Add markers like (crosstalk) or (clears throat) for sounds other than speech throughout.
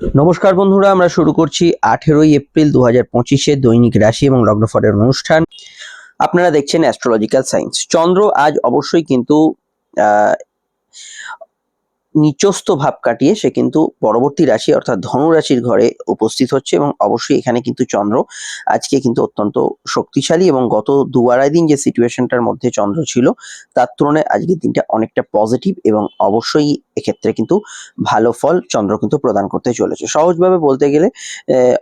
নমস্কার বন্ধুরা, আমরা শুরু করছি আঠেরোই এপ্রিল দু হাজার পঁচিশে দৈনিক রাশি এবং লগ্নফলের অনুষ্ঠান। আপনারা দেখছেন অ্যাস্ট্রোলজিক্যাল সায়েন্স চন্দ্র আজ অবশ্যই কিন্তু নিচস্থ ভাব কাটিয়ে সে কিন্তু পরবর্তী রাশি অর্থাৎ ধনু রাশির ঘরে উপস্থিত হচ্ছে এবং অবশ্যই এখানে কিন্তু চন্দ্র আজকে কিন্তু অত্যন্ত শক্তিশালী এবং গত দু আড়াই দিন যে সিচুয়েশনটার মধ্যে চন্দ্র ছিল, তার তুলনায় আজকের দিনটা অনেকটা পজিটিভ এবং অবশ্যই এক্ষেত্রে কিন্তু ভালো ফল চন্দ্র কিন্তু প্রদান করতে চলেছে। সহজভাবে বলতে গেলে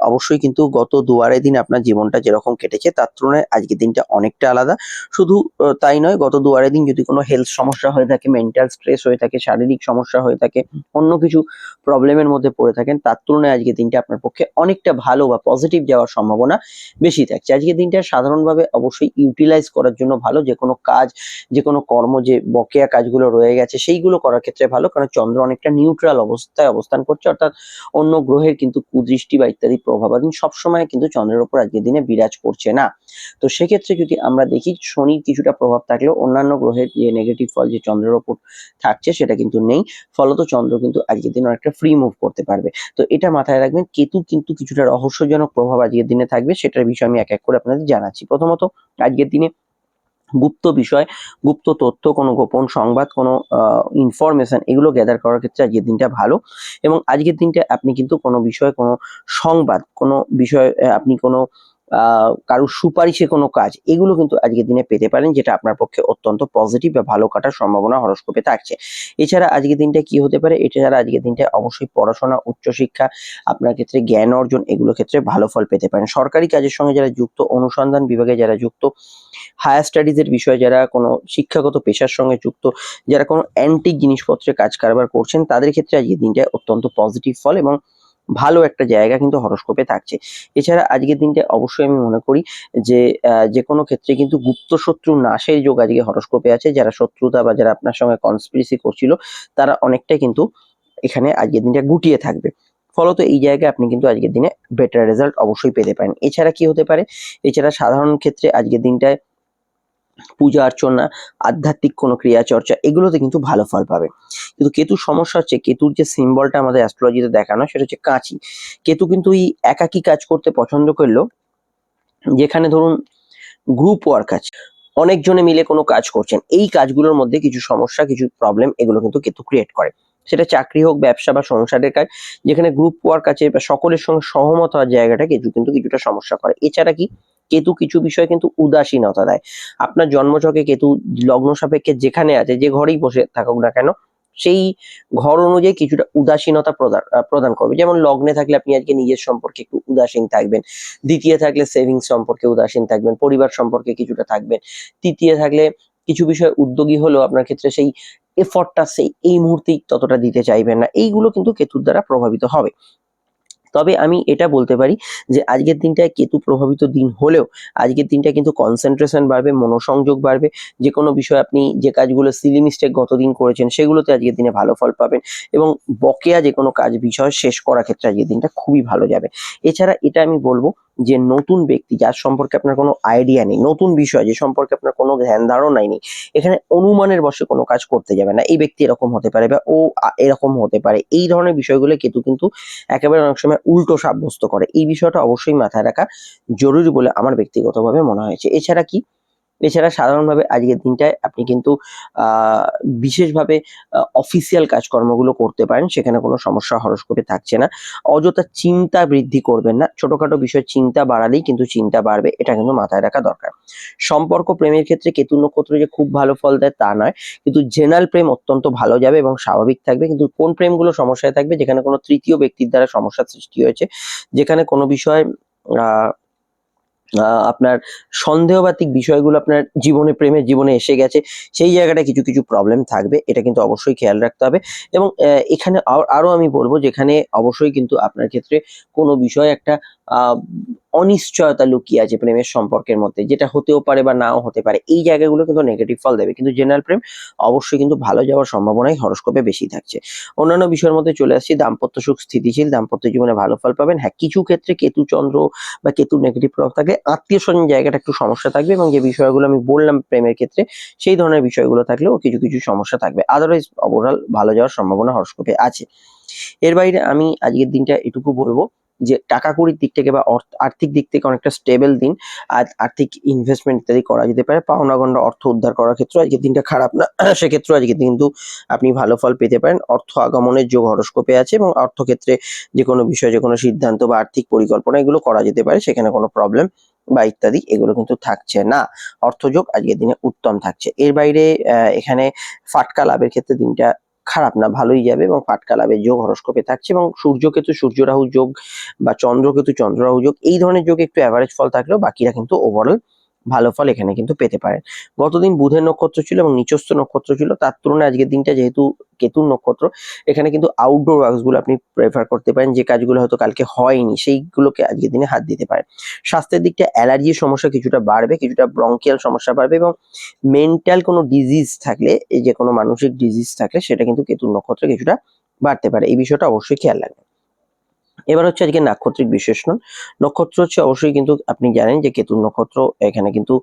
অবশ্যই কিন্তু গত দু আড়াই দিন আপনার জীবনটা যেরকম কেটেছে, তার তুলনায় আজকের দিনটা অনেকটা আলাদা। শুধু তাই নয়, গত দু আড়াই দিন যদি কোনো হেলথ সমস্যা হয়ে থাকে মেন্টাল স্ট্রেস হয়ে থাকে, শারীরিক সমস্যা হয়ে থাকে, অন্য কিছু প্রবলেমের মধ্যে পড়ে থাকেন, তার তুলনায় আজকের দিনটা আপনার পক্ষে অনেকটা ভালো বা পজিটিভ যাওয়ার সম্ভাবনা বেশি থাকছে। আজকের দিনটা সাধারণভাবে অবশ্যই ইউটিলাইজ করার জন্য ভালো, যে কোনো কাজ, যে কোনো কর্ম, যে বকেয়া কাজগুলো রয়ে গেছে, সেইগুলো করার ক্ষেত্রে ভালো, কারণ চন্দ্র অনেকটা নিউট্রাল অবস্থায় অবস্থান করছে, অর্থাৎ অন্য গ্রহের কিন্তু কুদৃষ্টি বা ইত্যাদি প্রভাবাধীন সবসময় কিন্তু চন্দ্রের ওপর আজকের দিনে বিরাজ করছে না। তো সেক্ষেত্রে যদি আমরা দেখি শনির কিছুটা প্রভাব থাকলেও অন্যান্য গ্রহের যে নেগেটিভ ফল যে চন্দ্রের ওপর থাকছে সেটা কিন্তু নেই। ফলত চন্দ্র কিন্তু আজকের দিনে অনেকটা ফ্রি মুভ করতে পারবে। তো এটা মাথায় রাখবেন, কেতু কিন্তু কিছুটা রহস্যজনক প্রভাব আজকের দিনে থাকবে, সেটার বিষয়ে আমি এক এক করে আপনাদের জানাচ্ছি। প্রথমত, আজকের দিনে গুপ্ত বিষয়, গুপ্ত তথ্য, কোনো গোপন সংবাদ, কোনো ইনফরমেশন এগুলো গ্যাদার করার ক্ষেত্রে আজকের দিনটা ভালো। এবং আজকের দিনটা আপনি কিন্তু কোনো বিষয়ে, কোনো সংবাদ, কোনো বিষয়ে আপনি কোনো কারোর সুপারিশে কোনো কাজ, এগুলো কিন্তু আজকের দিনে পেতে পারেন, যেটা আপনার পক্ষে অত্যন্ত পজিটিভ বা ভালো কাটার সম্ভাবনা হরস্কোপে থাকছে। এছাড়া আজকের দিনটা কি হতে পারে? এটা ছাড়া আজকের দিনটা অবশ্যই পড়াশোনা, উচ্চশিক্ষা, আপনার ক্ষেত্রে জ্ঞান অর্জন, এগুলো ক্ষেত্রে ভালো ফল পেতে পারেন। সরকারি কাজের সঙ্গে যারা যুক্ত, অনুসন্ধান বিভাগে যারা যুক্ত হায়ার স্টাডিজের বিষয়ে যারা কোনো শিক্ষাগত পেশার সঙ্গে যুক্ত, যারা কোনো অ্যান্টিক জিনিসপত্রে কাজ কারবার করছেন, তাদের ক্ষেত্রে আজকের দিনটা অত্যন্ত পজিটিভ ফল এবং ভালো একটা জায়গা কিন্তু হরস্কোপে থাকছে। এছাড়া আজকের দিনটা অবশ্যই আমি মনে করি যে যে কোনো ক্ষেত্রে কিন্তু গুপ্ত শত্রু নাশের যোগ আজকে হরস্কোপে আছে। যারা শত্রুতা বা যারা আপনার সঙ্গে কনস্পিরেসি করছিল, তারা অনেকটাই কিন্তু এখানে আজকের দিনটা গুটিয়ে থাকবে। ফলত এই জায়গায় আপনি কিন্তু আজকের দিনে বেটার রেজাল্ট অবশ্যই পেতে পারেন। এছাড়া কি হতে পারে? এছাড়া সাধারণ ক্ষেত্রে আজকের দিনটায় পূজা অর্চনা, আধ্যাত্মিক কোনো ক্রিয়া চর্চা, এগুলোতে কিন্তু ভালো ফল পাবে। কিন্তু কেতুর সমস্যা হচ্ছে, কেতুর যে সিম্বলটা আমাদের অ্যাস্ট্রোলজিতে দেখানো, সেটা হচ্ছে কাঁচি। কেতু কিন্তু এই একাকী কাজ করতে পছন্দ করল, যেখানে ধরুন গ্রুপ ওয়ার্ক আছে, অনেকজনে মিলে কোনো কাজ করছেন, এই কাজগুলোর মধ্যে কিছু সমস্যা, কিছু প্রবলেম এগুলো কিন্তু কেতু ক্রিয়েট করে। সেটা চাকরি হোক, ব্যবসা বা সংসারের কাজ, যেখানে গ্রুপ ওয়ার্ক আছে বা সকলের সঙ্গে সহমত হওয়ার জায়গাটা কেতু কিন্তু কিছুটা সমস্যা করে। এছাড়া কি কেতু কিছু বিষয়ে কিন্তু উদাসীনতা দেয়। আপনার জন্মছকে কেতু লগ্ন সাপেক্ষে যেখানে আছে, যে ঘরেই বসে থাকুক না কেন, সেই ঘর অনুযায়ী কিছুটা উদাসীনতা প্রদান প্রদান করবে। যেমন লগ্নে থাকলে আপনি আজকে নিজের সম্পর্কে একটু উদাসীন থাকবেন, দ্বিতীয় থাকলে সেভিংস সম্পর্কে উদাসীন থাকবেন, পরিবার সম্পর্কে কিছুটা থাকবেন, তৃতীয় থাকলে কিছু বিষয়ে উদ্যোগী হলেও আপনার ক্ষেত্রে সেই এফর্টটা সেই, এই মুহূর্তেই ততটা দিতে চাইবেন না। এইগুলো কিন্তু কেতুর দ্বারা প্রভাবিত হবে। তবে আমি এটা বলতে পারি যে আজকের দিনটায় কেতু প্রভাবিত দিন হলেও আজকের দিনটা কিন্তু কনসেন্ট্রেশন বাড়বে, মনোসংযোগ বাড়বে। যে কোনো বিষয়ে আপনি যে কাজগুলো সিলি মিস্টেক গতদিন করেছেন, সেগুলোতে আজকের দিনে ভালো ফল পাবেন এবং বকেয়া যে কোনো কাজ বিষয় শেষ করার ক্ষেত্রে আজকের দিনটা খুবই ভালো যাবে। এছাড়া এটা আমি বলব যে নতুন ব্যক্তি, যার সম্পর্কে আপনার কোনো আইডিয়া নেই, নতুন বিষয়, যে সম্পর্কে আপনার কোনো ধ্যান ধারণাই নেই, এখানে অনুমানের বসে কোনো কাজ করতে যাবে না। এই ব্যক্তি এরকম হতে পারে বা ও এরকম হতে পারে। এই ধরনের বিষয়গুলো কেতু কিন্তু একেবারে অনেক সময় উল্টো সাব্যস্ত করে। এই বিষয়টা অবশ্যই মাথায় রাখা জরুরি বলে আমার ব্যক্তিগতভাবে মনে হয়েছে। এছাড়া কি এছাড়া সাধারণভাবে আজকের দিনটায় আপনি কিন্তু বিশেষভাবে অফিসিয়াল কাজকর্মগুলো করতে পারেন সেখানে কোনো সমস্যা হরস্কোপে থাকছে না। অযথা চিন্তা বৃদ্ধি করবেন না। ছোটখাটো বিষয়ে চিন্তা বাড়ালেই কিন্তু চিন্তা বাড়বে এটা কিন্তু মাথায় রাখা দরকার। সম্পর্ক প্রেমের ক্ষেত্রে কেতু নক্ষত্র যে খুব ভালো ফল দেয় তা নয় কিন্তু জেনারেল প্রেম অত্যন্ত ভালো যাবে এবং স্বাভাবিক থাকবে। কিন্তু কোন প্রেমগুলো সমস্যায় থাকবে? যেখানে কোনো তৃতীয় ব্যক্তির দ্বারা সমস্যার সৃষ্টি হয়েছে যেখানে কোনো বিষয় আহ, আপনার সন্দেহবাতিক বিষয়গুলো আপনার জীবনে, প্রেমের জীবনে এসে গেছে, সেই জায়গাটা কিছু কিছু প্রবলেম থাকবে, এটা কিন্তু অবশ্যই খেয়াল রাখতে হবে এবং এখানে আরো- আমি বলব যেখানে অবশ্যই কিন্তু আপনার ক্ষেত্রে কোনো বিষয় একটা অনিশ্চয়তা লুকিয়ে আছে প্রেমের সম্পর্কের মধ্যে, যেটা হতেও পারে বা নাও হতে পারে, এই জায়গাগুলো কিন্তু নেগেটিভ ফল দেবে। কিন্তু জেনারেল প্রেম অবশ্যই কিন্তু ভালো যাওয়ার সম্ভাবনাই হরস্কোপে বেশি থাকছে। অন্যান্য বিষয়ের মধ্যে চলে আসছি, দাম্পত্য সুখ স্থিতিশীল, দাম্পত্য জীবনে ভালো ফল পাবেন। হ্যাঁ কিছু ক্ষেত্রে কেতু চন্দ্র বা কেতু নেগেটিভ প্রভাব থাকলে আত্মীয় স্বজন জায়গাটা একটু সমস্যা থাকবে এবং যে বিষয়গুলো আমি বললাম প্রেমের ক্ষেত্রে, সেই ধরনের বিষয়গুলো থাকলেও কিছু কিছু সমস্যা থাকবে। আদারওয়াইজ ওভারঅল ভালো যাওয়ার সম্ভাবনা হরস্কোপে আছে। এর বাইরে আমি আজকের দিনটা এটুকু বলব। যে টাকা কড়ির দিক থেকে বা আর্থিক দিক থেকে অনেকটা স্টেবল দিন, আর আর্থিক ইনভেস্টমেন্ট ইত্যাদি করা যেতে পারে। পাওনা গন্ডা অর্থ উদ্ধার করার ক্ষেত্রে আজকের দিনটা খারাপ না। (clears throat) সেক্ষেত্রে আজকে কিন্তু আপনি ভালো ফল পেতে পারেন। অর্থ আগমনের যোগ হরস্কোপে আছে এবং অর্থক্ষেত্রে যে কোনো বিষয়ে যে কোনো সিদ্ধান্ত বা আর্থিক পরিকল্পনা এগুলো করা যেতে পারে। সেখানে কোনো প্রবলেম বা ইত্যাদি এগুলো কিন্তু থাকছে না। অর্থযোগ আজকের দিনে উত্তম থাকছে। এর বাইরে এখানে ফাটকা লাভের ক্ষেত্রে দিনটা খারাপ না, ভালোই যাবে এবং পাটকা লাভের যোগ হরস্কোপে থাকছে এবং সূর্যকেতু সূর্য রাহু যোগ বা চন্দ্রকেতু চন্দ্র রাহু যোগ, এই ধরনের যোগ একটু অ্যাভারেজ ফল থাকলেও বাকিরা কিন্তু ওভারঅল ভালো ফল এখানে কিন্তু পেতে পারেন। গতদিন বুধের নক্ষত্র ছিল এবং নিচস্থ নক্ষত্র ছিল, তার তুলনায় আজকের দিনটা যেহেতু কেতুর নক্ষত্র, এখানে কিন্তু আউটডোর ওয়ার্কসগুলো আপনি প্রেফার করতে পারেন, যে কাজগুলো হয়তো কালকে হয়নি, সেইগুলোকে আজকের দিনে হাত দিতে পারেন। স্বাস্থ্যের দিকটা অ্যালার্জির সমস্যা কিছুটা বাড়বে, কিছুটা ব্রঙ্কিয়াল সমস্যা বাড়বে এবং মেন্টাল কোনো ডিজিজ থাকলে যে কোনো মানসিক ডিজিজ থাকলে, সেটা কিন্তু কেতুর নক্ষত্রে কিছুটা বাড়তে পারে। এই বিষয়টা অবশ্যই খেয়াল রাখবেন। এবার হচ্ছে আজকে নাক্ষত্রিক বিশ্লেষণ নক্ষত্র হচ্ছে অবশ্যই কিন্তু আপনি জানেন যে কেতুর নক্ষত্র, এখানে কিন্তু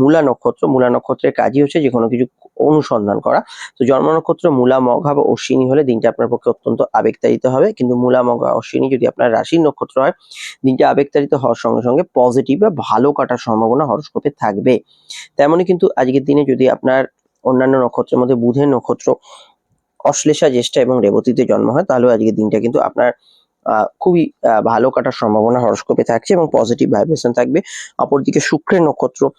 মূলা নক্ষত্র। মূলা নক্ষত্রের কাজই হচ্ছে যে কোনো কিছু অনুসন্ধান করা। তো জন্ম নক্ষত্র, মূলা, মঘা বা অশ্বিনী হলে দিনটা আপনার পক্ষে অত্যন্ত আবেগতাড়িত হবে। কিন্তু মূলা, মঘা, অশ্বিনী যদি আপনার রাশির নক্ষত্র হয়, দিনটা আবেগতাড়িত হওয়ার সঙ্গে সঙ্গে পজিটিভ বা ভালো কাটার সম্ভাবনা হরস্কোপে থাকবে। তেমনই কিন্তু আজকের দিনে যদি আপনার অন্যান্য নক্ষত্রের মধ্যে বুধের নক্ষত্র অশ্লেষা, জ্যেষ্ঠা এবং রেবতীতে জন্ম হয় তাহলে আজকের দিনটা কিন্তু আপনার খুবই ভালো কাটার সম্ভাবনা হরস্কোপে থাকছে এবং পজিটিভ ভাইব্রেশন থাকবে। অপরদিকে শুক্রের নক্ষত্র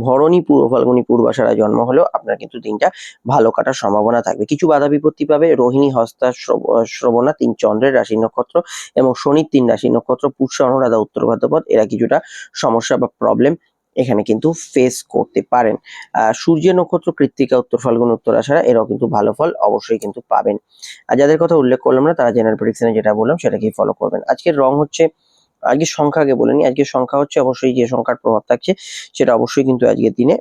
ভরণী পূর্ব, ফাল্গুনী পূর্বাশারা জন্ম হলেও আপনার কিন্তু দিনটা ভালো কাটার সম্ভাবনা থাকবে। কিছু বাধা বিপত্তি পাবে, রোহিণী, হস্তা, শ্রব- শ্রবণা, তিন চন্দ্রের রাশি নক্ষত্র এবং শনির তিন রাশি নক্ষত্র পুষ্য অনুরাধা, উত্তর ভাদ্রপদ, এরা কিছুটা সমস্যা বা প্রবলেম এখানে কিন্তু ফেস করতে পারেন। আহ, সূর্যের নক্ষত্র, কৃত্তিকা, উত্তর ফাল্গুন, উত্তর আসারা এরাও কিন্তু ভালো ফল অবশ্যই কিন্তু পাবেন। আর যাদের কথা উল্লেখ করলাম না, তারা জেনারেল প্রেডিকশনে যেটা বললাম, সেটাকেই ফলো করবেন। আজকের রং হচ্ছে আজকে সংখ্যাকে আগে বলে নিই, আজকের সংখ্যা হচ্ছে অবশ্যই যে সংখ্যার প্রভাব থাকছে, সেটা অবশ্যই কিন্তু আজকের দিনে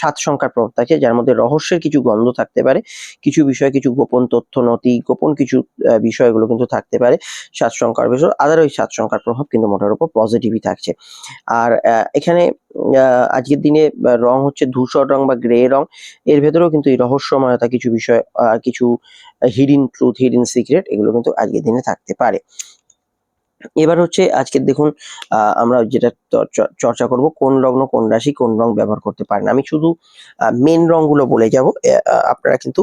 সাত সংখ্যার প্রভাব থাকে, যার মধ্যে রহস্যের কিছু গন্ধ থাকতে পারে, কিছু বিষয়ে কিছু গোপন তথ্য, নথি, গোপন কিছু বিষয়গুলো কিন্তু থাকতে পারে সাত সংখ্যার বিষয় আদার ওই সাত সংখ্যার প্রভাব কিন্তু মোটার উপর পজিটিভই থাকছে। আর এখানে আজকের দিনে রং হচ্ছে ধূসর রং বা গ্রে রং। এর ভেতরেও কিন্তু এই রহস্যময়তা কিছু বিষয় কিছু হিডিন ট্রুথ হিডিন সিক্রেট এগুলো কিন্তু আজকের দিনে থাকতে পারে। এবার হচ্ছে আজকে দেখুন আমরা যেটা চর্চা করব, কোন লগ্ন, কোন রাশি, কোন রং ব্যবহার করতে পারেন। আমি শুধু মেন রংগুলো বলে যাব আপনারা কিন্তু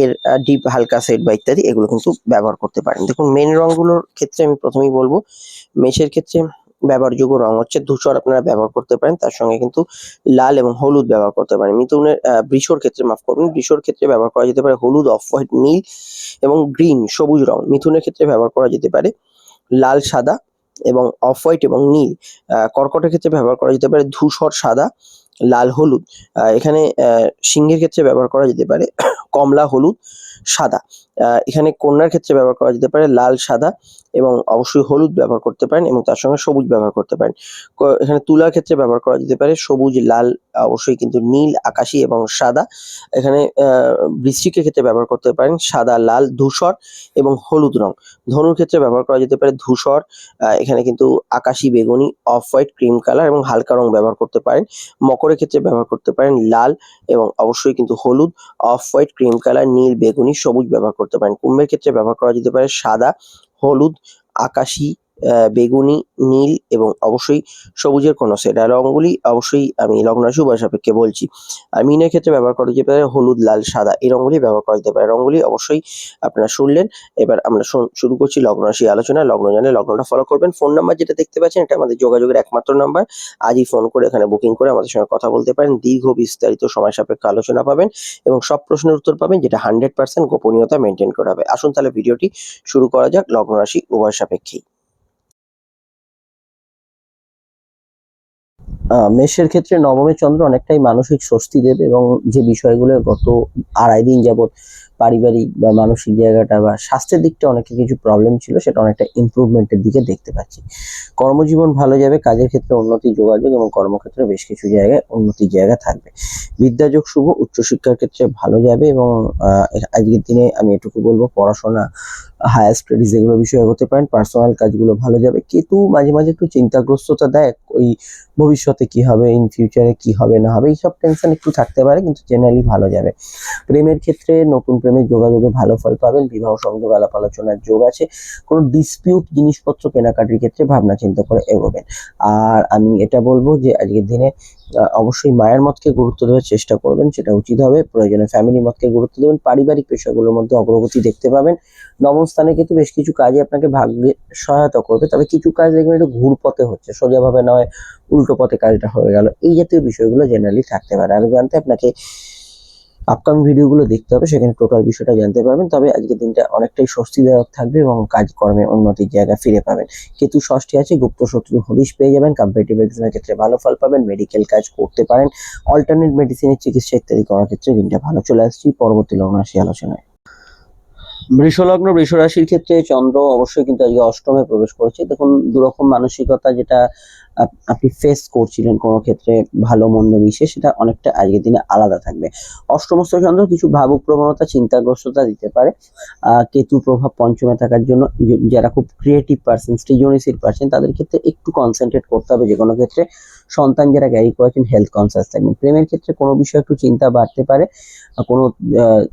এর ডিপ হালকা সেট বা ইত্যাদি এগুলো কিন্তু ব্যবহার করতে পারেন। দেখুন মেন রংগুলোর ক্ষেত্রে আমি প্রথমেই বলব, মেষের ক্ষেত্রে ব্যবহারযোগ্য রং হচ্ছে ধূসর, আপনারা ব্যবহার করতে পারেন, তার সঙ্গে কিন্তু লাল এবং হলুদ ব্যবহার করতে পারেন। মিথুনের বৃষর ক্ষেত্রে মাফ করবেন, বৃষর ক্ষেত্রে ব্যবহার করা যেতে পারে হলুদ, অফ হোয়াইট, নীল এবং গ্রিন, সবুজ রং। মিথুনের ক্ষেত্রে ব্যবহার করা যেতে পারে লাল সাদা এবং অফ হোয়াইট এবং নীল। কর্কটের ক্ষেত্রে ব্যবহার করা যেতে পারে ধূসর সাদা, লাল হলুদ। এখানে সিংহের ক্ষেত্রে ব্যবহার করা যেতে পারে (coughs) কমলা, হলুদ, সাদা। এখানে কন্যার ক্ষেত্রে ব্যবহার করা যেতে পারে লাল, সাদা এবং অবশ্যই হলুদ ব্যবহার করতে পারেন এবং তার সঙ্গে সবুজ ব্যবহার করতে পারেন। এখানে তুলার ক্ষেত্রে ব্যবহার করা যেতে পারে সবুজ, লাল, অবশ্যই কিন্তু নীল, আকাশি এবং সাদা। এখানে বৃশ্চিকের ক্ষেত্রে ব্যবহার করতে পারেন সাদা, লাল, ধূসর এবং হলুদ রং। ধনুর ক্ষেত্রে ব্যবহার করা যেতে পারে ধূসর এখানে কিন্তু আকাশি, বেগুনি, অফ হোয়াইট, ক্রিম কালার এবং হালকা রং ব্যবহার করতে পারেন। মকরের ক্ষেত্রে ব্যবহার করতে পারেন লাল এবং অবশ্যই কিন্তু হলুদ, অফ হোয়াইট, ক্রিম কালার, নীল, বেগুনি, সবুজ ব্যবহার করতে পারেন। কুম্ভের ক্ষেত্রে ব্যবহার করা যেতে পারে সাদা হলুদ আকাশি বেগুনি, নীল এবং অবশ্যই সবুজের কোনো সেট। আর রঙগুলি অবশ্যই আমি লগ্নাশু বা সাপেক্ষে বলছি। আর মিনের ক্ষেত্রে ব্যবহার করা যেতে পারে হলুদ, লাল, সাদা। এই রঙগুলি ব্যবহার করা যেতে পারে। রঙগুলি অবশ্যই আপনারা শুনলেন। এবার আমরা শুরু করছি লগ্ন রাশি আলোচনা। লগ্ন জানে লগ্নটা ফলো করবেন। ফোন নাম্বার যেটা দেখতে পাচ্ছেন, এটা আমাদের যোগাযোগের একমাত্র নাম্বার। আজই ফোন করে এখানে বুকিং করে আমাদের সঙ্গে কথা বলতে পারেন। দীর্ঘ বিস্তারিত সময় সাপেক্ষে আলোচনা পাবেন এবং সব প্রশ্নের উত্তর পাবেন, যেটা হান্ড্রেড পার্সেন্ট গোপনীয়তা মেনটেন করা হবে। আসুন তাহলে ভিডিওটি শুরু করা যাক লগ্ন রাশি উভয় সাপেক্ষেই। মেষের ক্ষেত্রে নবমী চন্দ্র অনেকটাই মানসিক স্বস্তি দেবে এবং যে বিষয়গুলো গত আড়াই দিন যাবৎ পারিবারিক বা মানসিক জায়গাটা বা স্বাস্থ্যের দিকটা অনেক কিছু প্রবলেম ছিল, সেটা অনেকটা ইমপ্রুভমেন্টের দিকে দেখতে পাচ্ছি। কর্মজীবন ভালো যাবে, কাজের ক্ষেত্রে উন্নতি, যোগাযোগ এবং কর্মক্ষেত্রে বেশ কিছু জায়গায় উন্নতির জায়গা থাকবে। বিদ্যাযোগ শুভ, উচ্চশিক্ষার ক্ষেত্রে ভালো যাবে এবং আজকের দিনে আমি এটুকু বলব, পড়াশোনা হায়ার স্টাডিজ এগুলো বিষয়ে হতে পারেন পার্সোনাল কাজগুলো ভালো যাবে। কেতু মাঝে মাঝে একটু চিন্তাগ্রস্ততা দেয়, ওই ভবিষ্যতে কি হবে ইন ফিউচারে কি হবে, না হবে, এইসব টেনশন একটু থাকতে পারে, কিন্তু জেনারেলি ভালো যাবে। প্রেমের ক্ষেত্রে নতুন প্রেমের যোগাযোগে ভালো ফল পাবেন, বিবাহ সংযোগ আলাপ আলোচনার যোগ আছে, কোনো ডিসপিউট জিনিসপত্র কেনাকাটির ক্ষেত্রে ভাবনা চিন্তা করে এগোবেন। আর আমি এটা বলব যে আজকের দিনে অবশ্যই মায়ের মতকে গুরুত্ব দেওয়ার চেষ্টা করবেন, সেটা উচিত হবে। প্রয়োজনে ফ্যামিলি মতকে গুরুত্ব দেবেন, পারিবারিক পেশাগুলোর মধ্যে অগ্রগতি দেখতে পাবেন। নবম স্থানে কিন্তু বেশ কিছু কাজে আপনাকে ভাগ্যে সহায়তা করবে, তবে কিছু কাজ দেখবেন একটু ঘুরপথে হচ্ছে, সোজাভাবে নয়, উল্টো পথে কাজটা হয়ে গেল। এই জাতীয় বিষয়গুলো জেনারেলি থাকতে পারে। আরও জানতে আপনাকে আপকামিং ভিডিওগুলো দেখতে হবে, সেখানে টোটাল বিষয়টা জানতে পারবেন। তবে আজকের দিনটা অনেকটাই স্বস্তিদায়ক থাকবে এবং কাজকর্মে উন্নতির জায়গা ফিরে পাবেন। কেতু ষষ্ঠী আছে, গুপ্ত শত্রু হদিশ পেয়ে যাবেন কম্পিটিভ এক্সামের ক্ষেত্রে ভালো ফল পাবেন মেডিকেল কাজ করতে পারেন অল্টারনেট মেডিসিনের চিকিৎসা ইত্যাদি করার ক্ষেত্রে দিনটা ভালো চলে আসছি। পরবর্তী লগ্ন রাশি আলোচনায়। বৃষলগ্ন, বৃষরাশির ক্ষেত্রে চন্দ্র অবশ্যই কিন্তু আজকে অষ্টমে প্রবেশ করেছে। দেখুন, দুরকম মানসিকতা যেটা আপনি ফেস করছিলেন কোনো ক্ষেত্রে ভালো মন্দ মিশে সেটা অনেকটা আজকের দিনে আলাদা থাকবে। অষ্টমস্ত চন্দ্র কিছু ভাবুক প্রবণতা, চিন্তাগ্রস্ততা দিতে পারে। কেতু প্রভাব পঞ্চমে থাকার জন্য যারা খুব ক্রিয়েটিভ পার্সন সৃজনশীল পার্সন তাদের ক্ষেত্রে একটু কনসেন্ট্রেট করতে হবে। যে কোনো ক্ষেত্রে সন্তান যারা ক্যারি করেছেন হেলথ কনসিয়াস থাকবেন। প্রেমের ক্ষেত্রে কোনো বিষয়ে একটু চিন্তা বাড়তে পারে। কোনো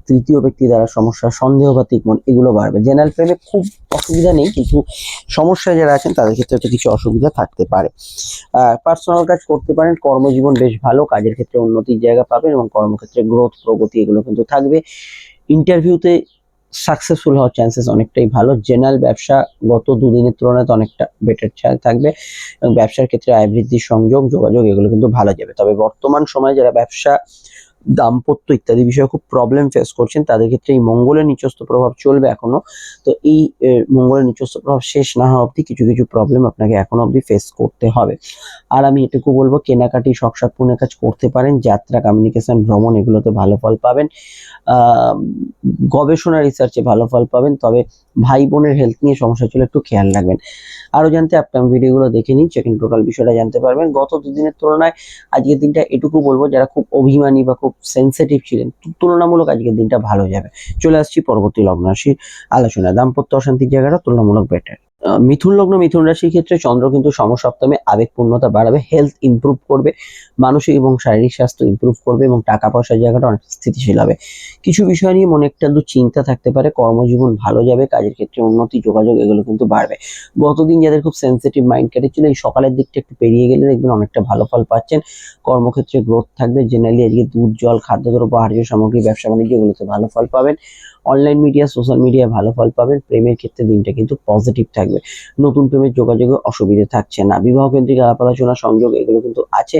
তৃতীয় ব্যক্তি দ্বারা সমস্যা সন্দেহ বা তিকমন এগুলো বাড়বে। জেনারেল প্রেমে খুব অসুবিধা নেই, কিন্তু সমস্যা যারা আছেন, তাদের ক্ষেত্রে কিছু অসুবিধা থাকতে পারে। পার্সোনাল কাজ করতে পারেন, কর্মজীবন বেশ ভালো, কাজের ক্ষেত্রে উন্নতির জায়গা পাবেন এবং কর্মক্ষেত্রে গ্রোথ প্রগতি এগুলো কিন্তু থাকবে। ইন্টারভিউতে সাকসেসফুল হওয়ার চান্সেস অনেকটাই ভালো। জেনারেল ব্যবসা গত দুদিনের তুলনায় অনেকটা বেটার থাকবে এবং ব্যবসার ক্ষেত্রে আয় বৃদ্ধির সংযোগ, যোগাযোগ এগুলো কিন্তু ভালো যাবে। তবে বর্তমান সময়ে যারা ব্যবসা দাম্পত্য ইত্যাদি বিষয়ে খুব প্রবলেম ফেস করছেন। তাদের ক্ষেত্রে এই মঙ্গলের নিচস্থ প্রভাব চলবে এখনও। তো এই মঙ্গলের নিচস্থ প্রভাব শেষ না হওয়া অবধি কিছু কিছু প্রবলেম আপনাকে এখনও অবধি ফেস করতে হবে। আর আমি এটুকু বলব, কেনাকাটি শখসাত পূর্ণের কাজ করতে পারেন। যাত্রা কমিউনিকেশন ভ্রমণ, এগুলোতে ভালো ফল পাবেন। গবেষণা রিসার্চে ভালো ফল পাবেন। তবে ভাই বোনের হেলথ নিয়ে সমস্যা চলে একটু খেয়াল রাখবেন। আরও জানতে আপনার ভিডিওগুলো দেখে নিন সেখানে টোটাল বিষয়টা জানতে পারবেন। গত দুদিনের তুলনায় আজকের দিনটা এটুকু বলব, যারা খুব অভিমানী বা খুব সেন্সিটিভ ছিলেন, তুলনামূলক আজকের দিনটা ভালো যাবে। চলে আসছি পরবর্তী লগ্ন আলোচনা দাম্পত্য অশান্তির জায়গাটা তুলনামূলক বেটার মিথুন লগ্ন, মিথুন রাশির ক্ষেত্রে চন্দ্র কিন্তু সমসপ্তমে আবেগপূর্ণতা বাড়াবে হেলথ ইমপ্রুভ করবে, মানসিক এবং শারীরিক স্বাস্থ্য ইমপ্রুভ করবে এবং টাকা পয়সার জায়গাটা অনেক স্থিতিশীল হবে। কিছু বিষয় নিয়ে মনে একটা দু চিন্তা থাকতে পারে, কর্মজীবন ভালো যাবে, কাজের ক্ষেত্রে উন্নতি, যোগাযোগ এগুলো কিন্তু বাড়বে। গতদিন যাদের খুব সেন্সিটিভ মাইন্ড কেটেছিল এই সকালের দিকটা একটু পেরিয়ে গেলে দেখবেন অনেকটা ভালো ফল পাচ্ছেন। কর্মক্ষেত্রে গ্রোথ থাকবে জেনারেলি আজকে দুধ, জল, খাদ্যদ্রব্য, আহার্য সামগ্রী ব্যবসা বাণিজ্য এগুলোতে ভালো ফল পাবেন। অনলাইন মিডিয়া সোশ্যাল মিডিয়ায় ভালো ফল পাবেন, প্রেমের ক্ষেত্রে দিনটা কিন্তু পজিটিভ থাকবে। নতুন প্রেমের যোগাযোগে অসুবিধে থাকছে না। বিবাহ কেন্দ্রিক আলাপ আলোচনা সংযোগ, এগুলো কিন্তু আছে।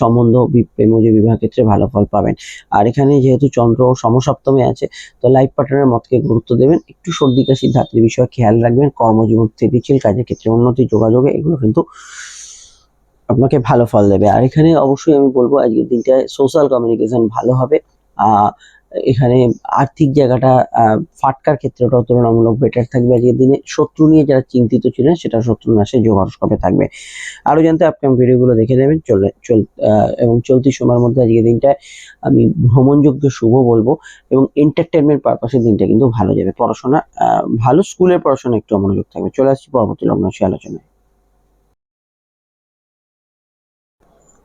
সম্বন্ধ প্রেম যে বিবাহ ক্ষেত্রে ভালো ফল পাবেন। আর এখানে যেহেতু চন্দ্র সমসপ্তমে আছে, তো লাইফ পার্টনারের মতকে গুরুত্ব দেবেন। একটু সর্দি, কাশি, ধাত্রী বিষয়ে খেয়াল রাখবেন। কর্মজীবন, স্থিতিশীল কাজের ক্ষেত্রে উন্নতি, যোগাযোগে এগুলো কিন্তু আপনাকে ভালো ফল দেবে। আর এখানে অবশ্যই আমি বলব, আজকের দিনটায় সোশ্যাল কমিউনিকেশন ভালো হবে। এখানে আর্থিক জায়গাটা ফাটকার ক্ষেত্রটাও তুলনামূলক বেটার থাকবে আজকের দিনে। শত্রু নিয়ে যারা চিন্তিত ছিলেন, সেটা শত্রু নাশে যোগাযোগে থাকবে। আরও জানতে আপকাম ভিডিওগুলো দেখে নেবেন। চলে, চল এবং চলতি সময়ের মধ্যে আজকের দিনটায় আমি ভ্রমণযোগ্য শুভ বলব এবং এন্টারটেনমেন্ট পারপাসে দিনটা কিন্তু ভালো যাবে। পড়াশোনা ভালো স্কুলের পড়াশোনা একটু মনোযোগ থাকবে। চলে আসছি পরবর্তী লগ্ন আলোচনায়।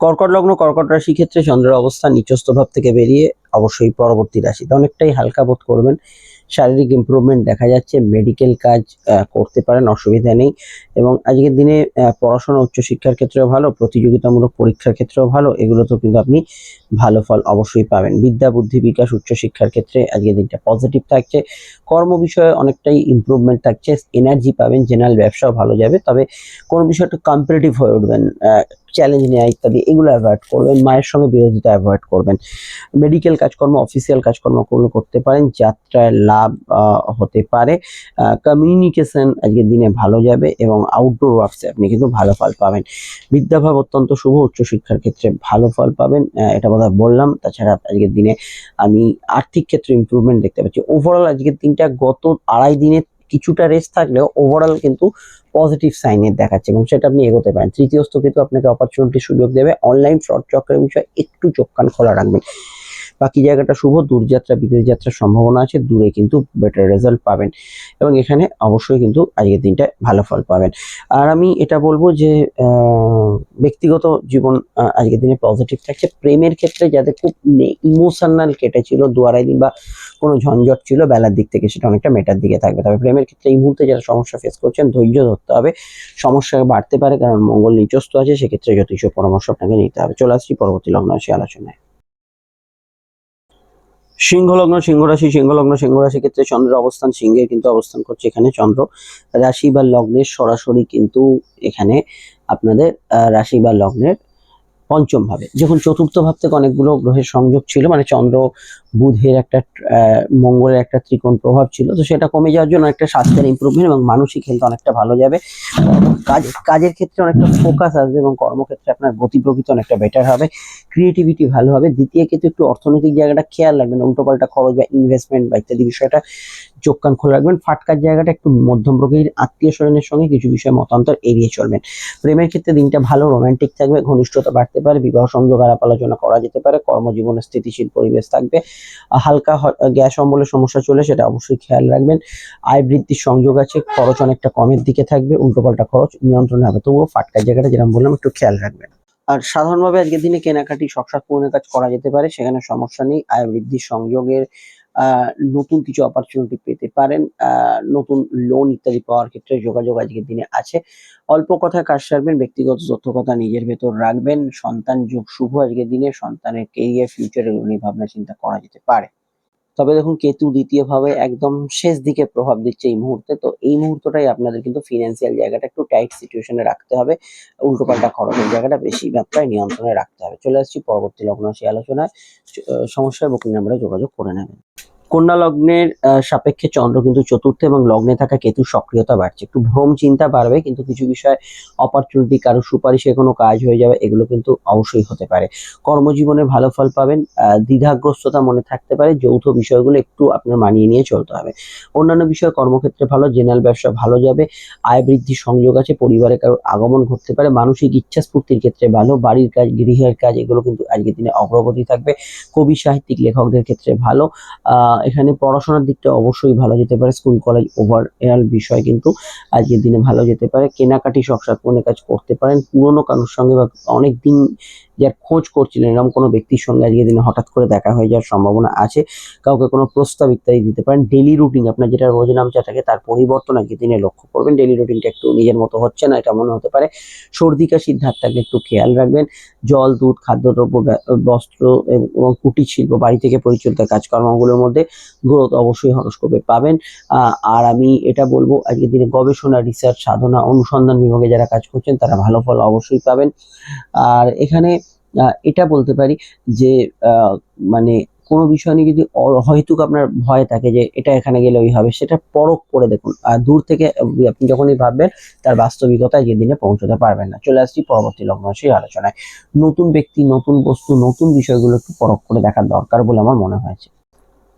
কর্কট লগ্ন, কর্কট রাশি ক্ষেত্রে চন্দ্রের অবস্থা নিচস্থ ভাব থেকে বেরিয়ে অবশ্যই পরবর্তী রাশিতে অনেকটাই হালকা বোধ করবেন। শারীরিক ইমপ্রুভমেন্ট দেখা যাচ্ছে মেডিকেল কাজ করতে পারেন, অসুবিধা নেই। এবং আজকের দিনে পড়াশোনা, উচ্চশিক্ষার ক্ষেত্রেও ভালো, প্রতিযোগিতামূলক পরীক্ষার ক্ষেত্রেও ভালো এগুলোতেও কিন্তু আপনি ভালো ফল অবশ্যই পাবেন। বিদ্যা, বুদ্ধি বিকাশ, উচ্চশিক্ষার ক্ষেত্রে আজকের দিনটা পজিটিভ থাকছে। কর্ম বিষয়ে অনেকটাই ইমপ্রুভমেন্ট থাকছে এনার্জি পাবেন জেনারেল ব্যবসাও ভালো যাবে, তবে কোনো বিষয় একটু কম্পিটিটিভ হয়ে উঠবেন চ্যালেঞ্জ নেওয়া ইত্যাদি, এগুলো অ্যাভয়েড করবেন। মায়ের সঙ্গে বিরোধিতা অ্যাভয়েড করবেন। মেডিকেল কাজকর্ম অফিসিয়াল কাজকর্মগুলো করতে পারেন, যাত্রায় লাভ হতে পারে। কমিউনিকেশন আজকের দিনে ভালো যাবে এবং আউটডোর ওয়ার্কসে আপনি কিন্তু ভালো ফল পাবেন। বিদ্যাভাব অত্যন্ত শুভ, উচ্চশিক্ষার ক্ষেত্রে ভালো ফল পাবেন। এটা বোধহয় বললাম। তাছাড়া আজকের দিনে আমি আর্থিক ক্ষেত্রে ইমপ্রুভমেন্ট দেখতে পাচ্ছি। ওভারঅল আজকের দিনটা গত আড়াই দিনে কিছুটা রেস্ট থাকলেও ওভারঅল কিন্তু পজিটিভ সাইনের দেখাচ্ছে এবং সেটা আপনি এগোতে পারেন। তৃতীয় কিন্তু আপনাকে অপরচুনিটি সুযোগ দেবে। অনলাইন ফ্রড চক্রের বিষয়ে একটু চোখ কান খোলা রাখবেন। বাকি জায়গাটা শুভ দূরযাত্রা বিদেশ যাত্রার সম্ভাবনা আছে, দূরে কিন্তু বেটার রেজাল্ট পাবেন। এবং এখানে অবশ্যই কিন্তু আজকের দিনটা ভালো ফল পাবেন। আর আমি এটা বলব যে ব্যক্তিগত জীবন আজকের দিনে পজিটিভ থাকছে। প্রেমের ক্ষেত্রে যাদের খুব ইমোশনাল কেটেছিল দু দিন বা কোনো ঝঞ্ঝট ছিল, বেলার দিক থেকে সেটা অনেকটা মেটার দিকে থাকবে। তবে প্রেমের ক্ষেত্রে এই মুহূর্তে যারা সমস্যা ফেস করছেন, ধৈর্য ধরতে হবে। সমস্যা বাড়তে পারে, কারণ মঙ্গল নিচস্ত আছে, সেক্ষেত্রে যথেষ্ট পরামর্শ আপনাকে নিতে হবে। চলে আসছি পরবর্তী লগ্ন রাশি আলোচনায়। সিংহ লগ্ন সিংহ রাশি সিংহ লগ্ন সিংহ রাশি ক্ষেত্রে চন্দ্রের অবস্থান, সিংহের কিন্তু অবস্থান করছে এখানে চন্দ্র। রাশি বা লগ্নের সরাসরি কিন্তু এখানে আপনাদের রাশি বা লগ্নের পঞ্চম ভাবে যখন চতুর্থ ভাব থেকে অনেকগুলো গ্রহের সংযোগ ছিল মানে চন্দ্র, বুধের একটা মঙ্গলের একটা ত্রিকোণ প্রভাব ছিল। তো সেটা কমে যাওয়ার জন্য একটা স্বাস্থ্যের ইমপ্রুভমেন্ট এবং মানসিক হেলথ অনেকটা ভালো যাবে। কাজ, কাজের ক্ষেত্রে অনেকটা ফোকাস আসবে এবং কর্মক্ষেত্রে আপনার গতি প্রকৃতি অনেকটা বেটার হবে। ক্রিয়েটিভিটি ভালো হবে। দ্বিতীয় ক্ষেত্রে একটু অর্থনৈতিক জায়গাটা খেয়াল রাখবেন। উল্টোপাল্টা খরচ বা ইনভেস্টমেন্ট বা ইত্যাদি বিষয়টা চোখ কান খোলা রাখবেন। ফাটকার জায়গাটা একটু মধ্যম প্রকৃতির আত্মীয় স্বজনের সঙ্গে কিছু বিষয়ে মতান্তর এড়িয়ে চলবেন। প্রেমের ক্ষেত্রে দিনটা ভালো রোমান্টিক থাকবে, ঘনিষ্ঠতা বাড়তে পারে, বিবাহ সংযোগ আলাপ আলোচনা করা যেতে পারে, কর্মজীবনে স্থিতিশীল পরিবেশ থাকবে, হালকা গ্যাস অম্বলের সমস্যা চলে সেটা অবশ্যই খেয়াল রাখবেন, আয় বৃদ্ধির সংযোগ আছে, খরচ অনেকটা কমের দিকে থাকবে, উল্টোপাল্টা খরচ নিয়ন্ত্রণে হবে, তবুও ফাটকার জায়গাটা যেরকম বললাম একটু খেয়াল রাখবেন। আর সাধারণভাবে আজকের দিনে কেনাকাটি শখসাদ পূরণের কাজ করা যেতে পারে, সেখানে সমস্যা নেই, আয় বৃদ্ধির সংযোগের নতুন কিছু অপরচুনিটি পেতে পারেন নতুন লোন ইত্যাদি পাওয়ার ক্ষেত্রে যোগাযোগ আজকের দিনে আছে। অল্প কথায় কাজ সারবেন, ব্যক্তিগত তথ্য কথা নিজের ভেতর রাখবেন, সন্তান যুগ শুভ আজকের দিনে, সন্তানের কেরিয়ার ফিউচার এগুলো নিয়ে ভাবনা চিন্তা করা যেতে পারে। তবে দেখুন, কেতু দ্বিতীয় ভাবে একদম শেষ দিকে প্রভাব দিচ্ছে এই মুহূর্তে। তো এই মুহূর্তটাই আপনাদের কিন্তু ফিনান্সিয়াল জায়গাটা একটু টাইট সিচুয়েশনে রাখতে হবে। উল্টোপাল্টা খরচের জায়গাটা বেশি মাত্রায় নিয়ন্ত্রণে রাখতে হবে। চলে আসছি পরবর্তী লগ্ন সেই আলোচনায় সমস্যায় বুকিং নাম্বারে যোগাযোগ করে নেবেন। কন্যা লগ্নের সাপেক্ষে চন্দ্র কিন্তু চতুর্থ এবং লগ্নে থাকা কেতু সক্রিয়তা বাড়ছে। একটু ভ্রম চিন্তা বাড়বে কিন্তু কিছু বিষয় অপরচুনিটি কারও সুপারিশে কোনো কাজ হয়ে যাবে এগুলো কিন্তু অবশ্যই হতে পারে। কর্মজীবনে ভালো ফল পাবেন দ্বিধাগ্রস্ততা মনে থাকতে পারে যৌথ বিষয়গুলো একটু আপনার মানিয়ে নিয়ে চলতে হবে। অন্যান্য বিষয় কর্মক্ষেত্রে ভালো জেনারেল ব্যবসা ভালো যাবে আয় বৃদ্ধির সংযোগ আছে পরিবারে কারোর আগমন ঘটতে পারে মানসিক ইচ্ছা স্ফূর্তির ক্ষেত্রে ভালো বাড়ির কাজ গৃহের কাজ এগুলো কিন্তু আজকের দিনে অগ্রগতি থাকবে। কবি সাহিত্যিক লেখকদের ক্ষেত্রে ভালো আহ, এখানে পড়াশোনার দিকটা অবশ্যই ভালো যেতে পারে স্কুল কলেজ ওভারঅল বিষয় কিন্তু আজকের দিনে ভালো যেতে পারে। কেনাকাটি সংসার কোনো কাজ করতে পারেন, পুরনো কারোর সঙ্গে বা অনেক দিন যার খোঁজ করছিলেন, এরকম কোনো ব্যক্তির সঙ্গে আজকের দিনে হঠাৎ করে দেখা হয়ে যাওয়ার সম্ভাবনা আছে? কাউকে কোনো প্রস্তাব ইত্যাদি দিতে পারেন? ডেলি রুটিন আপনার যেটা রোজ নামচা থাকে তার পরিবর্তন আজকের দিনে লক্ষ্য করবেন। ডেলি রুটিনটা একটু নিজের মতো হচ্ছে না, এটা মনে হতে পারে। সর্দি কাশির ধার থাকলে একটু খেয়াল রাখবেন। জল, দুধ, খাদ্যদ্রব্য বস্ত্র এবং কুটির শিল্প বাড়ি থেকে পরিচালিত কাজকর্মগুলোর মধ্যে গ্রোথ অবশ্যই হরস্কোপে পাবেন। আর আমি এটা বলব আজকের দিনে গবেষণা রিসার্চ সাধনা, অনুসন্ধান বিভাগে যারা কাজ করছেন, তারা ভালো ফল অবশ্যই পাবেন। আর এখানে এটা বলতে পারি যে মানে কোনো বিষয় নিয়ে যদি হয়তুক আপনার ভয় থাকে যে এটা এখানে গেলে ওই হবে, সেটা পরখ করে দেখুন। আর দূর থেকে আপনি যখনই ভাববেন, তার বাস্তবিকতায় যে দিনে পৌঁছতে পারবেন না। চলে আসছি পরবর্তী লগ্ন সেই আলোচনায়। নতুন ব্যক্তি, নতুন বস্তু, নতুন বিষয়গুলো একটু পরখ করে দেখার দরকার বলে আমার মনে হয়েছে।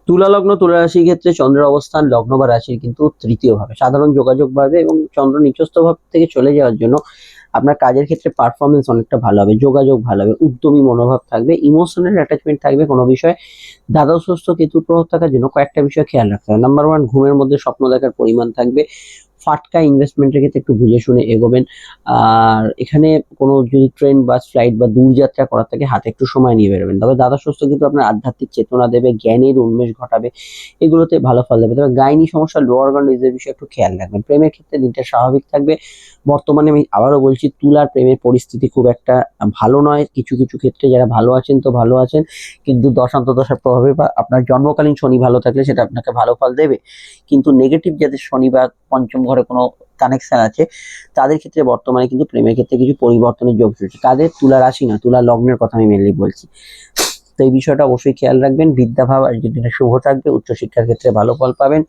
তুলা লগ্ন, তুলা রাশির ক্ষেত্রে চন্দ্রের অবস্থান, লগ্ন বা রাশির কিন্তু তৃতীয় ভাবে সাধারণ যোগাযোগ ভাবে এবং চন্দ্র নিচস্থ ভাব থেকে চলে যাওয়ার জন্য আপনার কাজের ক্ষেত্রে পারফরমেন্স অনেকটা ভালো হবে, যোগাযোগ ভালো হবে, উদ্যমী মনোভাব থাকবে ইমোশনাল অ্যাটাচমেন্ট থাকবে কোনো বিষয়ে। দ্বাদশস্থ কেতু প্রভাব থাকার জন্য কয়েকটা বিষয় খেয়াল রাখতে হবে। নাম্বার ওয়ান ঘুমের মধ্যে স্বপ্ন দেখার পরিমাণ থাকবে। ফাটকা ইনভেস্টমেন্টের ক্ষেত্রে একটু বুঝে শুনে এগোবেন। আর এখানে কোনো যদি ট্রেন বাস ফ্লাইট বা দূরযাত্রা করার থাকে হাতে একটু সময় নিয়ে বেরোবেন। তবে দাদা দ্বাদশস্থ কিন্তু আপনার আধ্যাত্মিক চেতনা দেবে, জ্ঞানের উন্মেষ ঘটাবে, এগুলোতে ভালো ফল দেবে। তবে গাইনি সমস্যা লোয়ার অর্গানাইজের বিষয়ে একটু খেয়াল রাখবেন। প্রেমের ক্ষেত্রে দিনটা স্বাভাবিক থাকবে। বর্তমানে আমি আবারও বলছি, তুলার প্রেমের পরিস্থিতি খুব একটা ভালো নয়। কিছু কিছু ক্ষেত্রে যারা ভালো আছেন তো ভালো আছেন। কিন্তু দশান্ত দশার প্রভাবে বা আপনার জন্মকালীন শনি ভালো থাকলে সেটা আপনাকে ভালো ফল দেবে। কিন্তু নেগেটিভ যাদের শনি বা পঞ্চম ঘরে কোনো কানেকশন আছে, তাদের ক্ষেত্রে বর্তমানে কিন্তু প্রেমের ক্ষেত্রে কিছু পরিবর্তনের যোগ চলছে তাদের তুলা রাশি না, তুলা লগ্নের কথা আমি মেনলি বলছি। তো এই বিষয়টা অবশ্যই খেয়াল রাখবেন। বিদ্যাভাব আজকের দিনে শুভ থাকবে, উচ্চশিক্ষার ক্ষেত্রে ভালো ফল পাবেন।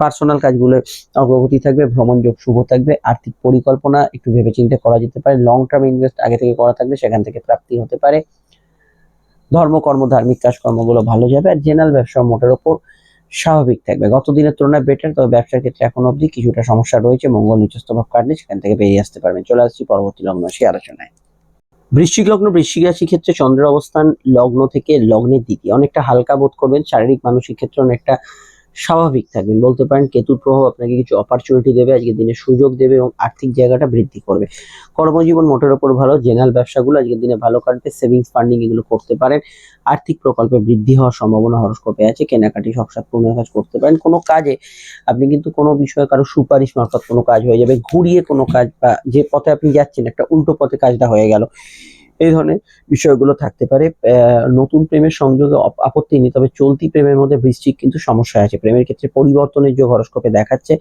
পার্সোনাল কাজগুলো অগ্রগতি থাকবে, ভ্রমণ যোগ শুভ থাকবে, আর্থিক পরিকল্পনা একটু ভেবেচিন্তে করা যেতে পারে। লং টার্ম ইনভেস্ট আগে থেকে করা থাকলে সেখান থেকে প্রাপ্তি হতে পারে। ধর্মকর্ম ধার্মিক কাজকর্মগুলো ভালো যাবে। আর জেনারেল ব্যবসা মোটের ওপর স্বাভাবিক থাকবে। গত দিনের তুলনায় বেটার তবে ব্যবসার ক্ষেত্রে এখন অবধি কিছুটা সমস্যা রয়েছে। মঙ্গল নিচস্তভাব কাটলে সেখান থেকে বেরিয়ে আসতে পারবেন। চলে আসছি পরবর্তী লগ্ন সেই আলোচনায়। বৃশ্চিক লগ্ন, বৃশ্চিক রাশির ক্ষেত্রে চন্দ্রের অবস্থান লগ্ন থেকে লগ্নের দিকে। অনেকটা হালকা বোধ করবেন। শারীরিক, মানসিক ক্ষেত্রে অনেকটা স্বাভাবিক থাকবেন। বলতে পারেন কেতুর প্রভাব আপনাকে কিছু অপরচুনিটি দেবে আজকের দিনে সুযোগ দেবে এবং আর্থিক জায়গাটা বৃদ্ধি করবে। কর্মজীবন মোটের ওপর ভালো জেনারেল ব্যবসাগুলো আজকের দিনে ভালো কাটবে সেভিংস ফান্ডিং এগুলো করতে পারেন, আর্থিক প্রকল্পে বৃদ্ধি হওয়ার সম্ভাবনা হরস্কোপে আছে, কেনাকাটি শখসাত পূর্ণ কাজ করতে পারেন। কোনো কাজে আপনি কিন্তু কোনো বিষয়ে কারও সুপারিশ মারফত কোনো কাজ হয়ে যাবে, ঘুরিয়ে কোনো কাজ বা যে পথে আপনি যাচ্ছেন, একটা উল্টো পথে কাজটা হয়ে গেল। এই ধরনের বিষয়গুলো থাকতে পারে। নতুন প্রেমের সংযোগে আপত্তি নেই, তবে চলতি প্রেমের মধ্যে বৃশ্চিক কিন্তু সমস্যা আছে। প্রেমের ক্ষেত্রে পরিবর্তনের যে হরস্কোপে দেখাচ্ছে।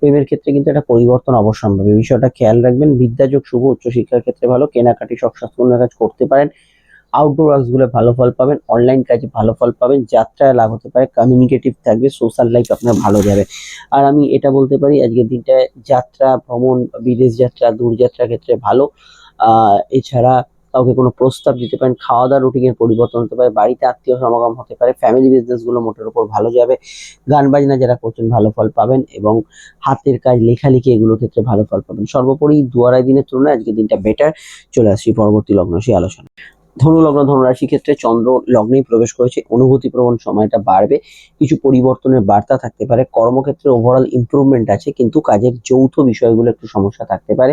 প্রেমের ক্ষেত্রে কিন্তু একটা পরিবর্তন অবশ্যম্ভাবী বিষয়টা খেয়াল রাখবেন। বিদ্যাযোগ, শুভ উচ্চশিক্ষার ক্ষেত্রে ভালো। কেনাকাটি, সব স্বাস্থ্য কাজ করতে পারেন। আউটডোর ওয়ার্কসগুলো ভালো ফল পাবেন। অনলাইন কাজে ভালো ফল পাবেন। যাত্রায় লাভ হতে পারে। কমিউনিকেটিভ থাকবে। সোশ্যাল লাইফ আপনার ভালো যাবে। আর আমি এটা বলতে পারি আজকের দিনটায় যাত্রা, ভ্রমণ, বিদেশ যাত্রা দূরযাত্রার ক্ষেত্রে ভালো। এছাড়া কাউকে কোনো প্রস্তাব দিতে পারেন খাওয়া দাওয়ার রুটিনের পরিবর্তন হতে পারে, বাড়িতে আত্মীয় সমাগম হতে পারে ফ্যামিলি বিজনেসগুলো মোটের উপর ভালো যাবে। গান বাজনা যারা করছেন ভালো ফল পাবেন এবং হাতের কাজ, লেখালেখি এগুলোর ক্ষেত্রে ভালো ফল পাবেন। সর্বোপরি দু আড়াই দিনের তুলনায় আজকের দিনটা বেটার চলে আসছি পরবর্তী লগ্ন সেই আলোচনা ধনু লগ্ন ধনুরাশি ক্ষেত্রে চন্দ্র লগ্নেই প্রবেশ করেছে। অনুভূতি প্রবণ সময়টা বাড়বে। কিছু পরিবর্তনের বার্তা থাকতে পারে। কর্মক্ষেত্রে ওভারঅল ইমপ্রুভমেন্ট আছে, কিন্তু কাজের যৌথ বিষয়গুলো একটু সমস্যা থাকতে পারে।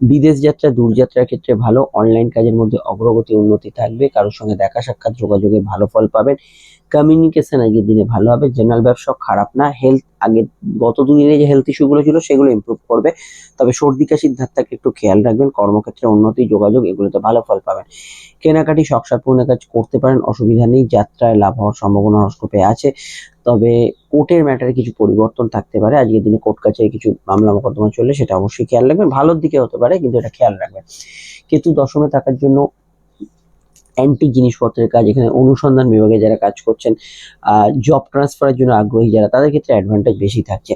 বিদেশ যাত্রা দূরযাত্রার ক্ষেত্রে ভালো। অনলাইন কাজের মধ্যে অগ্রগতি, উন্নতি থাকবে। কারোর সঙ্গে দেখা সাক্ষাৎ, যোগাযোগে ভালো ফল পাবেন। কমিউনিকেশন আগের দিনে ভালো হবে জেনারেল ব্যবসা খারাপ না হেলথ আগের, গত দুদিনে যে হেলথ ইস্যুগুলো ছিল সেগুলো ইমপ্রুভ করবে। তবে সর্দি কাশির ধারটাকে একটু খেয়াল রাখবেন, কর্মক্ষেত্রে উন্নতি, যোগাযোগ এগুলোতে ভালো ফল পাবেন। কেনাকাটি শখসার পূর্ণ কাজ করতে পারেন, অসুবিধা নেই, যাত্রায় লাভ হওয়ার সম্ভাবনা হরস্কোপে আছে। তবে কোর্টের ম্যাটারে কিছু পরিবর্তন থাকতে পারে, আজকের দিনে কোর্ট কাছে কিছু মামলা মোকদ্দমা চললে সেটা অবশ্যই খেয়াল রাখবেন, ভালোর দিকে হতে পারে, কিন্তু এটা খেয়াল রাখবেন। কেতু দশমে থাকার জন্য অ্যান্টিক জিনিসপত্রের কাজ, এখানে অনুসন্ধান বিভাগে যারা কাজ করছেন জব ট্রান্সফারের জন্য আগ্রহী যারা, তাদের ক্ষেত্রে অ্যাডভান্টেজ বেশি থাকছে।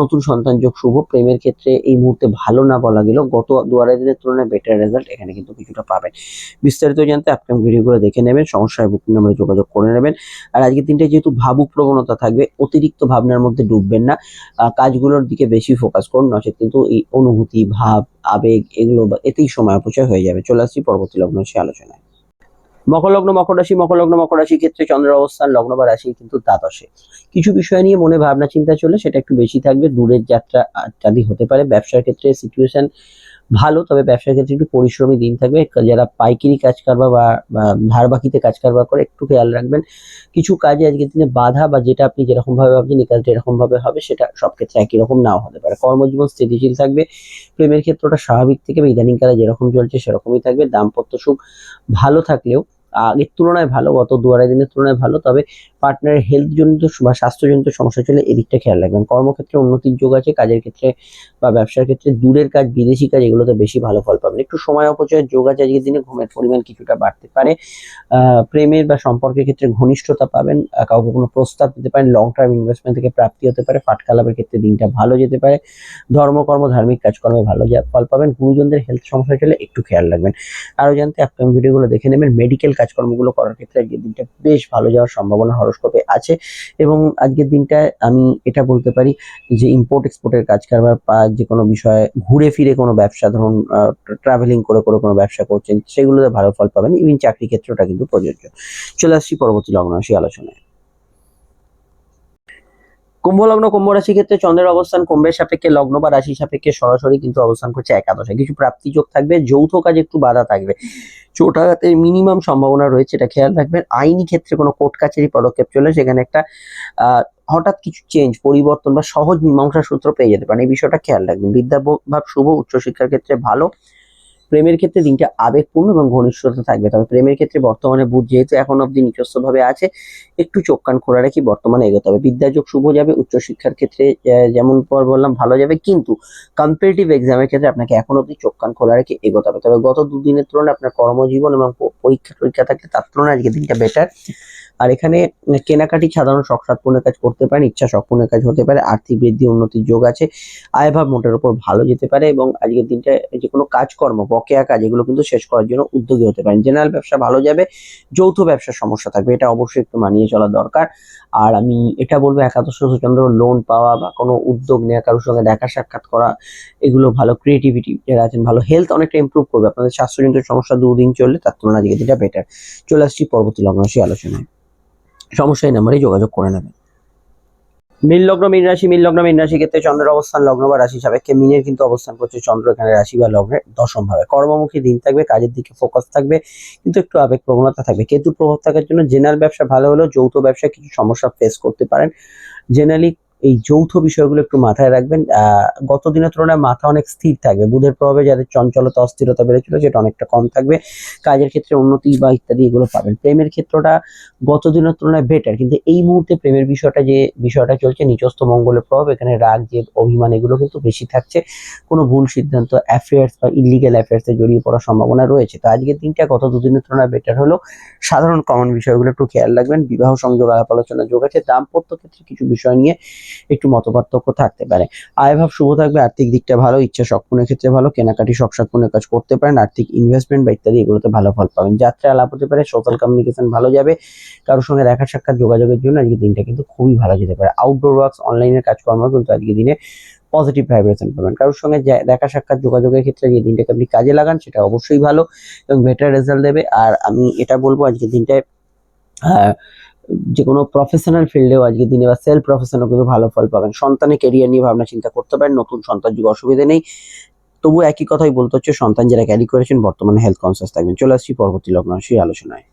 নতুন সন্তান যোগ শুভ। প্রেমের ক্ষেত্রে এই মুহূর্তে ভালো না বলা গেলেও গত দু দিনের তুলনায় বেটার রেজাল্ট এখানে কিন্তু কিছুটা পাবেন। বিস্তারিত জানতে আপকাম ভিডিওগুলো দেখে নেবেন সমস্যায় বুকিং নাম্বারে যোগাযোগ করে নেবেন। আর আজকের দিনটা যেহেতু ভাবুক প্রবণতা থাকবে, অতিরিক্ত ভাবনার মধ্যে ডুববেন না। কাজগুলোর দিকে বেশি ফোকাস করুন, নচেত কিন্তু এই অনুভূতি, ভাব, আবেগ, এগুলো এতেই সময় অপচয় হয়ে যাবে। চলে আসছি পরবর্তী লগ্ন সে আলোচনায়। মকর লগ্ন মকর রাশি মকর লগ্ন মকর রাশির ক্ষেত্রে চন্দ্রের অবস্থান, লগ্ন বা রাশি কিন্তু দ্বাদশে। কিছু বিষয় নিয়ে মনে, ভাবনা, চিন্তা চলে সেটা একটু বেশি থাকবে। দূরের যাত্রা ইত্যাদি হতে পারে। ব্যবসার ক্ষেত্রে সিচুয়েশন ভালো, তবে ব্যবসার ক্ষেত্রে একটু পরিশ্রমী দিন থাকবে। যারা পাইকারি কাজ কারবার বা বা ধার বাকিতে কাজ কারবার করে, একটু খেয়াল রাখবেন। কিছু কাজে আজকের দিনে বাধা বা যেটা আপনি যেরকম ভাবে ভাবছেন, এই কাজটা এরকম ভাবে হবে, সেটা সব ক্ষেত্রে একই রকম নাও হতে পারে। কর্মজীবন স্থিতিশীল থাকবে। প্রেমের ক্ষেত্রটা স্বাভাবিক থেকে ইদানিং কালে যেরকম চলছে, সেরকমই থাকবে। দাম্পত্য সুখ ভালো থাকলেও আগের তুলনায় ভালো গত দু আড়াই দিনের তুলনায় ভালো তবে পার্টনারের হেলথ জনিত বা স্বাস্থ্যজনিত সমস্যা চলে এদিকটা খেয়াল রাখবেন। কর্মক্ষেত্রে উন্নতির যোগ আছে কাজের ক্ষেত্রে বা ব্যবসার ক্ষেত্রে দূরের কাজ, বিদেশি কাজ, এগুলোতে বেশি ভালো ফল পাবেন। একটু সময় অপচয়ের যোগ আছে, আজকের দিনে ঘুমের পরিমাণ কিছুটা বাড়তে পারে। প্রেমের বা সম্পর্কের ক্ষেত্রে ঘনিষ্ঠতা পাবেন কাউকে কোনো প্রস্তাব দিতে পারেন লং টার্ম ইনভেস্টমেন্ট থেকে প্রাপ্তি হতে পারে ফাটকা লাভের ক্ষেত্রে দিনটা ভালো যেতে পারে। ধর্মকর্ম ধার্মিক কাজকর্মে ভালো ফল পাবেন। গুরুজনদের হেলথ সমস্যা চলে, একটু খেয়াল রাখবেন। আরও জানতে আপকামিং ভিডিওগুলো দেখে নেবেন। মেডিকেল কাজকর্মগুলো করার ক্ষেত্রে আজকের দিনটা বেশ ভালো যাওয়ার সম্ভাবনা হরস্কোপে আছে এবং আজকের দিনটায় আমি এটা বলতে পারি যে ইম্পোর্ট এক্সপোর্টের কাজ কারবার বা যে কোনো বিষয়ে ঘুরে ফিরে কোনো ব্যবসা, ধরুন ট্রাভেলিং করে করে কোনো ব্যবসা করছেন, সেগুলোতে ভালো ফল পাবেন। ইভিন চাকরি ক্ষেত্রটা কিন্তু প্রযোজ্য। চলে আসছি পরবর্তী লগ্ন রাশি আলোচনায়। কুম্ভ লগ্ন কুম্ভ রাশি ক্ষেত্রে চন্দ্রের অবস্থান কুম্ভের সাপেক্ষে লগ্ন বা রাশি সাপেক্ষে সরাসরি কিন্তু অবস্থান করছে একাদশে। কিছু প্রাপ্তি যোগ থাকবে, যৌথ কাজে একটু বাধা থাকবে। চোট আঘাতের মিনিমাম সম্ভাবনা রয়েছে, এটা খেয়াল রাখবেন। আইনি ক্ষেত্রে কোনো কোর্ট কাছারি পদক্ষেপ চলে সেখানে একটা হঠাৎ কিছু চেঞ্জ পরিবর্তন বা সহজ মীমাংসা সূত্র পেয়ে যেতে পারেন এই বিষয়টা খেয়াল রাখবেন। বিদ্যাভাব শুভ উচ্চশিক্ষার ক্ষেত্রে ভালো প্রেমের ক্ষেত্রে দিনটা আবেগপূর্ণ এবং ঘনিষ্ঠতা থাকবে। তবে প্রেমের ক্ষেত্রে বর্তমানে বুধ যেহেতু এখন অব্দি নিজস্ব ভাবে আছে, একটু চোখ কান খোলা রাখি বর্তমানে এগোতে হবে। বিদ্যাযোগ শুভ যাবে, উচ্চশিক্ষার ক্ষেত্রে যেমন পর বললাম, ভালো যাবে, কিন্তু কম্পিটিটিভ এক্সামের ক্ষেত্রে আপনাকে এখন অব্দি চোখ কান খোলা রেখে এগোতে হবে। তবে গত দুদিনের তুলনায় আপনার কর্মজীবন এবং পরীক্ষা টরীক্ষা থাকলে তার তুলনায় আজকে দিনটা বেটার আর এখানে কেনাকাটি সাধারণ শখ সাতপূর্ণের কাজ করতে পারেন, ইচ্ছা শখপূর্ণের কাজ হতে পারে, আর্থিক বৃদ্ধি, উন্নতির যোগ আছে, আয়ভাব মোটের উপর ভালো যেতে পারে এবং আজকের দিনটা যে কোনো কাজকর্ম বকেয়া কাজ এগুলো কিন্তু শেষ করার জন্য উদ্যোগী হতে পারেন। জেনারেল ব্যবসা ভালো যাবে, যৌথ ব্যবসার সমস্যা থাকবে, এটা অবশ্যই একটু মানিয়ে চলা দরকার। আর আমি এটা বলব, একাদশ চন্দ্র লোন পাওয়া বা কোনো উদ্যোগ নেওয়া কারোর সঙ্গে দেখা সাক্ষাৎ করা, এগুলো ভালো ক্রিয়েটিভিটি যারা আছেন, ভালো হেলথ অনেকটা ইমপ্রুভ করবে। আপনাদের স্বাস্থ্যজনিত সমস্যা দুদিন চললে তার তুলনায় আজকে দিনটা বেটার চলে আসছি পরবর্তী লগ্ন রাশি আলোচনায়। সমস্যা এই নাম্বারে যোগাযোগ করে নেবেন। মিল লগ্ন, মীন রাশি মিল লগ্ন, মীন রাশি ক্ষেত্রে চন্দ্রের অবস্থান, লগ্ন বা রাশি সাপেক্ষে মিনের কিন্তু অবস্থান করছে চন্দ্র, এখানে রাশি বা লগ্নের দশম ভাবে। কর্মমুখী দিন থাকবে, কাজের দিকে ফোকাস থাকবে, কিন্তু একটু আবেগ প্রবণতা থাকবে। কেতু প্রভাব থাকার জন্য জেনারেল ব্যবসা ভালো হলেও যৌথ ব্যবসা কিছু সমস্যা ফেস করতে পারেন। জেনারেলি এই যৌথ বিষয়গুলো একটু মাথায় রাখবেন। গত দিনের তুলনায় মাথা অনেক স্থির থাকবে। বুধের প্রভাবে যাদের চঞ্চলতা, অস্থিরতা বেড়েছিল, সেটা অনেকটা কম থাকবে। কাজের ক্ষেত্রে উন্নতি বা ইত্যাদি এগুলো পাবেন। প্রেমের ক্ষেত্রটা গত দিনের তুলনায় বেটার কিন্তু এই মুহূর্তে প্রেমের বিষয়টা যে বিষয়টা চলছে নিচস্থ মঙ্গলের প্রভাব, এখানে রাগ, জেদ, অভিমান এগুলো কিন্তু বেশি থাকছে। কোনো ভুল সিদ্ধান্ত অ্যাফেয়ার্স বা ইলিগেল অ্যাফেয়ার্সে জড়িয়ে পড়ার সম্ভাবনা রয়েছে। তো আজকের দিনটা গত দুদিনের তুলনায় বেটার হলো। সাধারণ কমন বিষয়গুলো একটু খেয়াল রাখবেন। বিবাহ সংযোগ আলাপ আলোচনা যোগ আছে দাম্পত্য ক্ষেত্রে কিছু বিষয় নিয়ে একটু মতপার্থক্য থাকতে পারে। আয় ভাব শুভ থাকবে, আর্থিক দিকটা ভালো, ইচ্ছা সক্ষণের ক্ষেত্রে ভালো, কেনাকাটি, সব সাক্ষণের কাজ করতে পারেন, আর্থিক ইনভেস্টমেন্ট বা ইত্যাদি, এগুলোতে ভালো ফল পাবেন। যাত্রা আলাপ হতে পারে সোশ্যাল কমিউনিকেশন ভালো যাবে, কারোর সঙ্গে দেখা সাক্ষাৎ যোগাযোগের জন্য আজকে দিনটা কিন্তু খুবই ভালো যেতে পারে। আউটডোর ওয়ার্কস অনলাইনের কাজকর্ম কিন্তু আজকে দিনে পজিটিভ ভাইব্রেশন পাবেন। কারোর সঙ্গে দেখা সাক্ষাৎ যোগাযোগের ক্ষেত্রে যে দিনটাকে আপনি কাজে লাগান, সেটা অবশ্যই ভালো এবং বেটার রেজাল্ট দেবে। আর আমি এটা বলব, আজকের দিনটায় যে কোনো প্রফেশনাল ফিল্ডেও আজকে দিনে বা সেলফ প্রফেশনাল কিন্তু ভালো ফল পাবেন। সন্তানের কেরিয়ার নিয়ে ভাবনা চিন্তা করতে পারেন, নতুন সন্তান যুগ অসুবিধা নেই। তবু একই কথাই বলতে হচ্ছে, সন্তান যারা ক্যারি করেছেন, বর্তমানে হেলথ কনসিয়াস থাকবেন। চলে আসছি পরবর্তী লগ্ন সেই আলোচনায়।